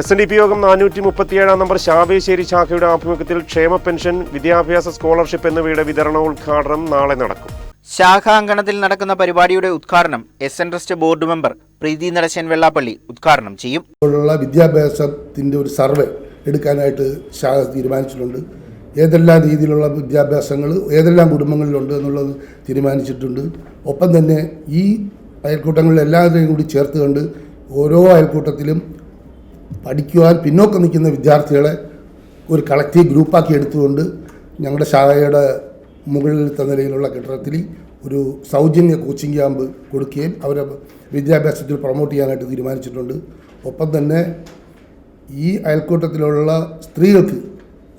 S N D P യോഗം നാനൂറ്റി മുപ്പത്തിയേഴാം നമ്പർ ശാവേശ്ശേരി ശാഖയുടെ ആഭിമുഖ്യത്തിൽ ക്ഷേമ പെൻഷൻ വിദ്യാഭ്യാസ സ്കോളർഷിപ്പ് എന്നിവയുടെ വിതരണോദ്ഘാടനം നാളെ നടക്കും. ശാഖാങ്കണത്തിൽ നടക്കുന്ന പരിപാടിയുടെ ഉദ്ഘാടനം S N trust board member Preethi Natesan Vellappally ഉദ്ഘാടനം ചെയ്യും. ഇപ്പോഴുള്ള വിദ്യാഭ്യാസത്തിന്റെ ഒരു സർവേ എടുക്കാനായിട്ട് ശാഖ തീരുമാനിച്ചിട്ടുണ്ട്. ഏതെല്ലാം രീതിയിലുള്ള വിദ്യാഭ്യാസങ്ങൾ ഏതെല്ലാം കുടുംബങ്ങളിലുണ്ട് എന്നുള്ളത് തീരുമാനിച്ചിട്ടുണ്ട്. ഒപ്പം തന്നെ ഈ അയൽക്കൂട്ടങ്ങളിൽ എല്ലാവരെയും കൂടി ചേർത്ത് കണ്ട് ഓരോ അയൽക്കൂട്ടത്തിലും പഠിക്കുവാൻ പിന്നോക്കം നിൽക്കുന്ന വിദ്യാർത്ഥികളെ ഒരു കളക്റ്റീവ് ഗ്രൂപ്പാക്കി എടുത്തുകൊണ്ട് ഞങ്ങളുടെ ശാഖയുടെ മുകളിലത്തെ നിലയിലുള്ള കെട്ടിടത്തിൽ ഒരു സൗജന്യ കോച്ചിങ് ക്യാമ്പ് കൊടുക്കുകയും അവരെ വിദ്യാഭ്യാസത്തിൽ പ്രൊമോട്ട് ചെയ്യാനായിട്ട് തീരുമാനിച്ചിട്ടുണ്ട്. ഒപ്പം തന്നെ ഈ അയൽക്കൂട്ടത്തിലുള്ള സ്ത്രീകൾക്ക്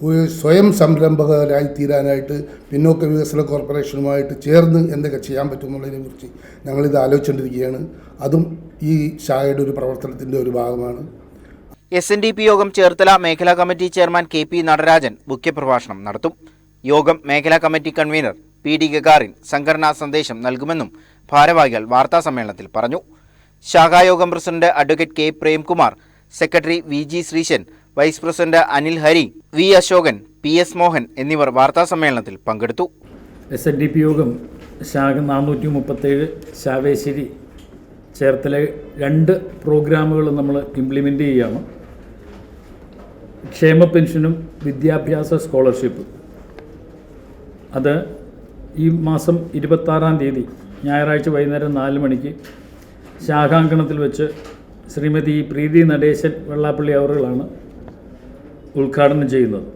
ഒരു സ്വയം സംരംഭകരായി തീരാനായിട്ട് പിന്നോക്ക വികസന കോർപ്പറേഷനുമായിട്ട് ചേർന്ന് എന്തൊക്കെ ചെയ്യാൻ പറ്റുമെന്നുള്ളതിനെ കുറിച്ച് ഞങ്ങളിത് ആലോചിച്ചുകൊണ്ടിരിക്കുകയാണ്. അതും ഈ ശാഖയുടെ ഒരു പ്രവർത്തനത്തിന്റെ ഒരു ഭാഗമാണ്. എസ് എൻ ഡി പി യോഗം ചേർത്തല മേഖലാ committee chairman K P Natarajan മുഖ്യപ്രഭാഷണം നടത്തും. യോഗം മേഖലാ committee convener P D Gagarin സംഘടനാ സന്ദേശം നൽകുമെന്നും ഭാരവാഹികൾ വാർത്താസമ്മേളനത്തിൽ പറഞ്ഞു. ശാഖായോഗം president advocate K Premkumar secretary V G Sreesan vice president Anil Hari V Ashokan P S Mohan എന്നിവർ വാർത്താസമ്മേളനത്തിൽ പങ്കെടുത്തു. എസ് എൻ ഡി പി യോഗം ശാഖ നാനൂറ്റി മുപ്പത്തേഴ് ശാവേശ്ശേരി ചേർത്തല രണ്ട് പ്രോഗ്രാമുകൾ നമ്മൾ ഇംപ്ലിമെന്റ് ചെയ്യുകയാണ് ക്ഷേമ പെൻഷനും വിദ്യാഭ്യാസ സ്കോളർഷിപ്പ്. അത് ഈ മാസം ഇരുപത്താറാം തീയതി ഞായറാഴ്ച വൈകുന്നേരം നാല് മണിക്ക് ശാഖാങ്കണത്തിൽ വെച്ച് ശ്രീമതി പ്രീതി നടേശൻ വെള്ളാപ്പള്ളി അവറുകളാണ് ഉദ്ഘാടനം ചെയ്യുന്നത്.